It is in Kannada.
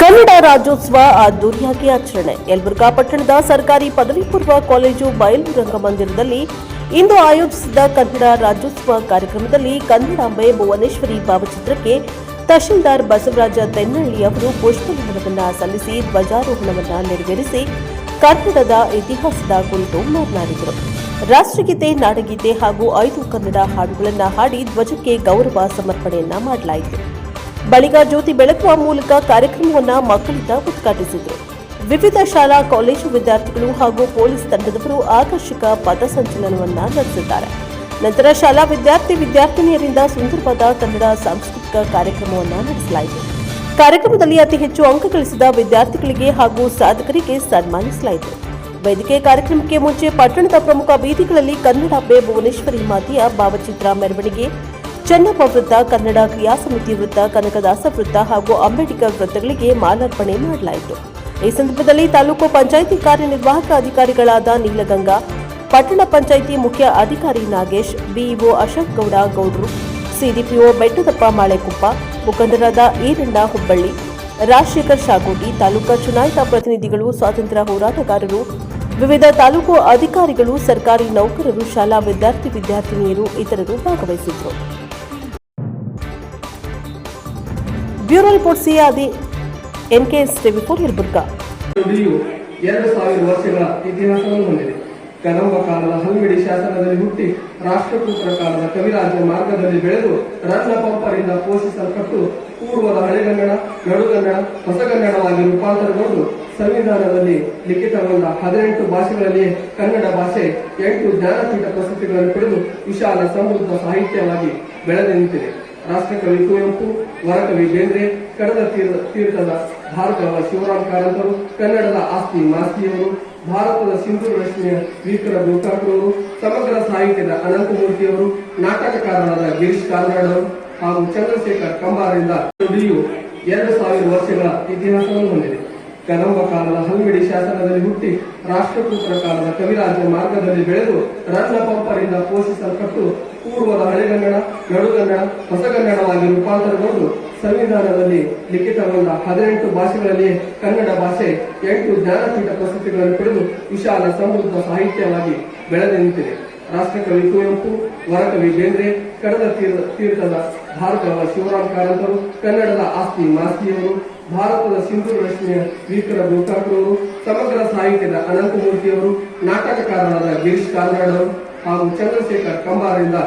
ಕನ್ನಡ ರಾಜ್ಯೋತ್ಸವ ಅದ್ದೂರಿಯಾಗಿ ಆಚರಣೆ. ಯಲಬುರ್ಗಾ ಪಟ್ಟಣದ ಸರ್ಕಾರಿ ಪದವಿ ಪೂರ್ವ ಕಾಲೇಜು ಬಯಲು ರಂಗಮಂದಿರದಲ್ಲಿ ಇಂದು ಆಯೋಜಿಸಿದ್ದ ಕನ್ನಡ ರಾಜ್ಯೋತ್ಸವ ಕಾರ್ಯಕ್ರಮದಲ್ಲಿ ಕನ್ನಡಾಂಬೆ ಭುವನೇಶ್ವರಿ ಭಾವಚಿತ್ರಕ್ಕೆ ತಹಶೀಲ್ದಾರ್ ಬಸವರಾಜ ತೆನ್ನಳ್ಳಿ ಅವರು ಪುಷ್ಪನಮನವನ್ನು ಸಲ್ಲಿಸಿ ಧ್ವಜಾರೋಹಣವನ್ನು ನೆರವೇರಿಸಿ ಕನ್ನಡದ ಇತಿಹಾಸದ ಕುರಿತು ಮಾತನಾಡಿದರು. ರಾಷ್ಟ್ರಗೀತೆ, ನಾಡಗೀತೆ ಹಾಗೂ ಐದು ಕನ್ನಡ ಹಾಡುಗಳನ್ನು ಹಾಡಿ ಧ್ವಜಕ್ಕೆ ಗೌರವ ಸಮರ್ಪಣೆಯನ್ನ ಮಾಡಲಾಯಿತು. ಬಳಿಕ ಜ್ಯೋತಿ ಬೆಳಗುವ ಮೂಲಕ ಕಾರ್ಯಕ್ರಮವನ್ನು ಮಕ್ಕಳಿಂದ ಉದ್ಘಾಟಿಸಿದರು. ವಿವಿಧ ಶಾಲಾ, ಕಾಲೇಜು ವಿದ್ಯಾರ್ಥಿಗಳು ಹಾಗೂ ಪೊಲೀಸ್ ತಂಡದವರು ಆಕರ್ಷಕ ಪಥಸಂಚಲನವನ್ನು ನಡೆಸಿದ್ದಾರೆ. ನಂತರ ಶಾಲಾ ವಿದ್ಯಾರ್ಥಿ ವಿದ್ಯಾರ್ಥಿನಿಯರಿಂದ ಸುಂದರವಾದ ಕನ್ನಡ ಸಾಂಸ್ಕೃತಿಕ ಕಾರ್ಯಕ್ರಮವನ್ನು ನಡೆಸಲಾಯಿತು. ಕಾರ್ಯಕ್ರಮದಲ್ಲಿ ಅತಿ ಹೆಚ್ಚು ಅಂಕ ಗಳಿಸಿದ ವಿದ್ಯಾರ್ಥಿಗಳಿಗೆ ಹಾಗೂ ಸಾಧಕರಿಗೆ ಸನ್ಮಾನಿಸಲಾಯಿತು. ವೇದಿಕೆ ಕಾರ್ಯಕ್ರಮಕ್ಕೆ ಮುಂಚೆ ಪಟ್ಟಣದ ಪ್ರಮುಖ ಬೀದಿಗಳಲ್ಲಿ ಕನ್ನಡಾಂಬೆ ಭುವನೇಶ್ವರಿ ಮಾತೆಯ ಭಾವಚಿತ್ರ ಮೆರವಣಿಗೆ ಚೆನ್ನಪ್ಪ ವೃತ್ತ, ಕನ್ನಡ ಕ್ರಿಯಾ ಸಮಿತಿ ವೃತ್ತ, ಕನಕದಾಸ ವೃತ್ತ ಹಾಗೂ ಅಂಬೇಡ್ಕರ್ ವೃತ್ತಗಳಿಗೆ ಮಾಲಾರ್ಪಣೆ ಮಾಡಲಾಯಿತು. ಈ ಸಂದರ್ಭದಲ್ಲಿ ತಾಲೂಕು ಪಂಚಾಯಿತಿ ಕಾರ್ಯನಿರ್ವಾಹಕ ಅಧಿಕಾರಿಗಳಾದ ನೀಲಗಂಗಾ, ಪಟ್ಟಣ ಪಂಚಾಯಿತಿ ಮುಖ್ಯ ಅಧಿಕಾರಿ ನಾಗೇಶ್, ಬಿಇಒ ಅಶೋಕ್ ಗೌಡ ಗೌಡ್ರು, ಸಿಡಿಪಿಒ ಬೆಟ್ಟದಪ್ಪ ಮಾಳೆಕುಪ್ಪ, ಮುಖಂಡರಾದ ಈರಣ್ಣ ಹುಬ್ಬಳ್ಳಿ, ರಾಜಶೇಖರ್ ಶಾಗೋಟಿ ತಾಲೂಕಾ ಚುನಾಯಿತ ಪ್ರತಿನಿಧಿಗಳು, ಸ್ವಾತಂತ್ರ್ಯ ಹೋರಾಟಗಾರರು, ವಿವಿಧ ತಾಲೂಕು ಅಧಿಕಾರಿಗಳು, ಸರ್ಕಾರಿ ನೌಕರರು, ಶಾಲಾ ವಿದ್ಯಾರ್ಥಿ ವಿದ್ಯಾರ್ಥಿನಿಯರು, ಇತರರು ಭಾಗವಹಿಸಿದ್ದರು. ಬ್ಯೂರೋ ರಿಪೋರ್ಟ್ ಸಿಆದಿ ಎಸ್ ಟಿವಿ ಫೋರ್ ಎರಡು ಸಾವಿರ ವರ್ಷಗಳ ಇತಿಹಾಸವನ್ನು ಹೊಂದಿದೆ. ಕದಂಬ ಕಾಲದ ಹಲ್ಮಿಡಿ ಶಾಸನದಲ್ಲಿ ಹುಟ್ಟಿ ರಾಷ್ಟ್ರಕೂಟರ ಕಾಲದ ಕವಿರಾಜ ಮಾರ್ಗದಲ್ಲಿ ಬೆಳೆದು ರತ್ನ ಪಂಪರಿಂದ ಪೋಷಿಸಲ್ಪಟ್ಟು ಪೂರ್ವದ ಹಳೆಗನ್ನಡ ನಡುಗನ್ನಡ ಹೊಸಗನ್ನಡವಾಗಿ ರೂಪಾಂತರಗೊಂಡು ಸಂವಿಧಾನದಲ್ಲಿ ಲಿಖಿತಗೊಂಡ ಹದಿನೆಂಟು ಭಾಷೆಗಳಲ್ಲಿ ಕನ್ನಡ ಭಾಷೆ, ಎಂಟು ಜ್ಞಾನಪೀಠ ಪ್ರಶಸ್ತಿಗಳನ್ನು ಪಡೆದು ವಿಶಾಲ ಸಮೃದ್ಧ ಸಾಹಿತ್ಯವಾಗಿ ಬೆಳೆದು ನಿಂತಿದೆ ರಾಷ್ಟ್ರಕವಿ ಕುವೆಂಪು ವರಕವಿ ಬೇಂದ್ರೆ, ಕಡದ ತೀರ್ಥ, ತೀರ್ಥದ ಭಾರತದ ಶಿವರಾಮ್ ಕಾರಂತರು, ಕನ್ನಡದ ಆಸ್ತಿ ಮಾಸ್ತಿಯವರು, ಭಾರತದ ಸಿಂಧು ರಶ್ಮಿಯ ವೀಕರ ಗೋಕಾಕ್ರವರು, ಸಮಗ್ರ ಸಾಹಿತ್ಯದ ಅನಂತಮೂರ್ತಿಯವರು, ನಾಟಕಕಾರರಾದ ಗಿರೀಶ್ ಕಾರ್ನಾಡವರು ಹಾಗೂ ಚಂದ್ರಶೇಖರ್ ಕಂಬಾರಿಂದ ನುಡಿಯು ಎರಡು ಸಾವಿರ ವರ್ಷಗಳ ಇತಿಹಾಸವನ್ನು ಹೊಂದಿದೆ. ಕದಂಬ ಕಾಲದ ಹಲ್ಮಿಡಿ ಶಾಸನದಲ್ಲಿ ಹುಟ್ಟಿ ರಾಷ್ಟ್ರಕೂಟರ ಕಾಲದ ಕವಿರಾಜ ಮಾರ್ಗದಲ್ಲಿ ಬೆಳೆದು ರತ್ನ ಪಂಪರಿಂದ ಪೋಷಿಸಲ್ಪಟ್ಟು ಪೂರ್ವದ ಹಳೆಗನ್ನಡ, ನಡುಗನ್ನಡ, ಹೊಸಗನ್ನಡವಾಗಿ ರೂಪಾಂತರಗೊಂಡು ಸಂವಿಧಾನದಲ್ಲಿ ಲಿಖಿತಗೊಂಡ ಹದಿನೆಂಟು ಭಾಷೆಗಳಲ್ಲಿ ಕನ್ನಡ ಭಾಷೆ ಎಂಟು ಜ್ಞಾನಪೀಠ ಪ್ರಸ್ತುತಿಗಳನ್ನು ಪಡೆದು ವಿಶಾಲ ಸಮೃದ್ಧ ಸಾಹಿತ್ಯವಾಗಿ ಬೆಳೆದು ನಿಂತಿದೆ ರಾಷ್ಟ್ರಕವಿ ಕುವೆಂಪು ವರಕವಿ ಬೇಂದ್ರೆ, ಕಡದ ತೀರ್ಥ ತೀರ್ಥದ ಭಾರತದ ಶಿವರಾಮ್ ಕಾರಂತರು, ಕನ್ನಡದ ಆಸ್ತಿ ಮಾಸ್ತಿಯವರು, ಭಾರತದ ಸಿಂಧು ರಶ್ಮಿಯ ವೀಕರ ಗೋಕಾಕ್ರವರು, ಸಮಗ್ರ ಸಾಹಿತ್ಯದ ಅನಂತಮೂರ್ತಿಯವರು, ನಾಟಕಕಾರರಾದ ಗಿರೀಶ್ ಕಾರ್ನಾಡವರು ಹಾಗೂ ಚಂದ್ರಶೇಖರ್ ಕಂಬಾರರಿಂದ